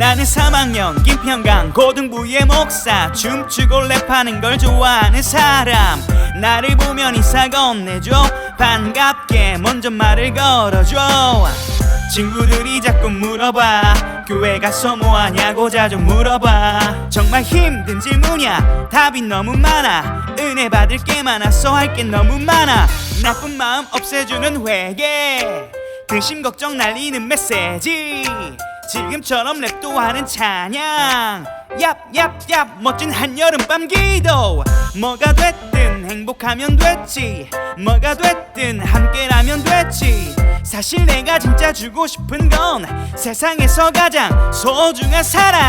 나는 3학년 김평강 고등부의 목사 춤추고 랩하는 걸 좋아하는 사람. 나를 보면 인사 건네줘. 반갑게 먼저 말을 걸어줘. 친구들이 자꾸 물어봐. 교회 가서 뭐하냐고 자주 물어봐. 정말 힘든 질문이야. 답이 너무 많아. 은혜 받을 게 많아서 할 게 너무 많아. 나쁜 마음 없애주는 회개. 근심 걱정 날리는 메시지 지금처럼 랩도 하는 찬양. 얍얍얍 멋진 한여름밤 기도. 뭐가 됐든 행복하면 됐지. 뭐가 됐든 함께라면 됐지. 사실 내가 진짜 주고 싶은 건 세상에서 가장 소중한 사랑